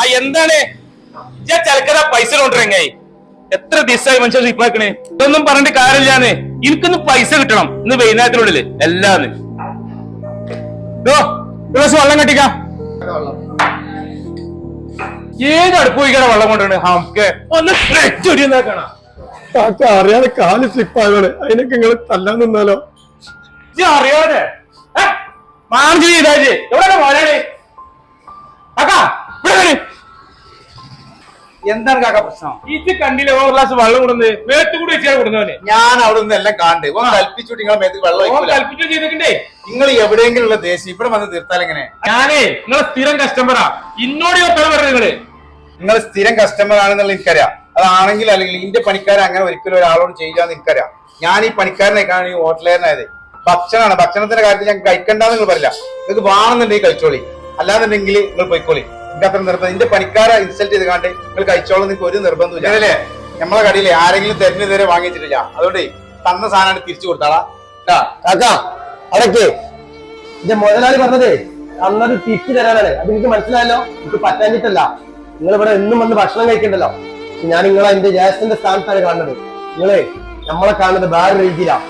ആ എന്താണ്? ഞാൻ പൈസ കൊണ്ടുവരങ്ങായി എത്ര ദിവസമായി മനുഷ്യൻ ഇപ്പാക്കണേ ഇതൊന്നും പറഞ്ഞിട്ട് കാര്യമില്ലാന്ന്. എനിക്കൊന്ന് പൈസ കിട്ടണം. ഇന്ന് വൈകുന്നേരത്തിനുള്ളിൽ എല്ലാന്ന്. വെള്ളം കെട്ടിക്ക. ഏത് അടുപ്പ് പോയിക്കാണ് വെള്ളം കൊണ്ടുവരണേ നമുക്ക് ഒന്ന് കാക്ക അറിയാതെ കാൽ സ്ലിപ്പായാണ് അതിനൊക്കെ നിങ്ങൾ തല്ലാൻ നിന്നാലോ? അറിയാതെ. മാർജി ചെയ്താജ് എവിടെ മോനാണ്? എന്താണ് കാക്ക പ്രശ്നം? ഇത് കണ്ടില്ല? ഓ ഗ്ലാസ് വെള്ളം കൊടുന്ന് വേട്ടുകൂടി വെച്ചാൽ കൊടുന്നവനെ ഞാൻ അവിടെ നിന്ന് എല്ലാം കാണണ്ട് ഓൻ കൽപ്പിച്ചു നിങ്ങളെ മേത്ത് വെള്ളം ഒഴിക്കൂല. കൽപ്പിച്ചു ചെയ്തിട്ടുണ്ടേ. നിങ്ങൾ എവിടെയെങ്കിലും ഉള്ള ദേശം ഇവിടെ വന്ന് തീർത്താൽ എങ്ങനെ? ഞാനേ നിങ്ങളെ സ്ഥിരം കസ്റ്റമറാ ഇന്നോട് വെക്കാൻ പറഞ്ഞു നിങ്ങൾ. നിങ്ങൾ സ്ഥിരം കസ്റ്റമർ ആണെന്നുള്ള എനിക്കറിയാം. അതാണെങ്കിൽ അല്ലെങ്കിൽ ഇന്റെ പണിക്കാരൻ അങ്ങനെ ഒരിക്കലും ഒരാളോട് ചെയ്യില്ലാന്ന് എനിക്കറിയാം. ഞാൻ ഈ പണിക്കാരനെ കാണാൻ ഈ ഹോട്ടലുകാരനായത്. ഭക്ഷണമാണ് ഭക്ഷണത്തിന്റെ കാര്യത്തിൽ ഞാൻ കഴിക്കണ്ടെന്ന് നിങ്ങൾ പറയില്ല. നിങ്ങൾക്ക് വേണമെന്നുണ്ടെങ്കിൽ കഴിച്ചോളി. അല്ലാന്നുണ്ടെങ്കിൽ നിങ്ങൾ പോയിക്കോളി. അത്ര നിർബന്ധം. എന്റെ പണിക്കാരെ ഇൻസൾട്ട് ചെയ്ത് കാണ്ട് നിങ്ങൾ കഴിച്ചോളം നിങ്ങൾക്ക് ഒരു നിർബന്ധമില്ല അല്ലേ നമ്മളെ കടയിലെ ആരെങ്കിലും തെരഞ്ഞു ഇതുവരെ വാങ്ങിച്ചിട്ടില്ല. അതുകൊണ്ട് തന്ന സാധനം തിരിച്ചു കൊടുത്താളാ. കാക്കാ എന്റെ മുതലാളി പറഞ്ഞതേ അന്നത് തിരിച്ചു തരാനാണ്. അത് എനിക്ക് മനസ്സിലായല്ലോ? എനിക്ക് പറ്റാഞ്ഞിട്ടല്ല. നിങ്ങൾ ഇവിടെ എന്നും വന്ന് ഭക്ഷണം കഴിക്കണ്ടല്ലോ. ഞാൻ നിങ്ങളെ എന്റെ ജ്യേഷ്ഠന്റെ സ്ഥാനത്താണ് കാണുന്നത്. നിങ്ങളെ നമ്മളെ കാണുന്നത് വേറെ രീതിയിലാണ്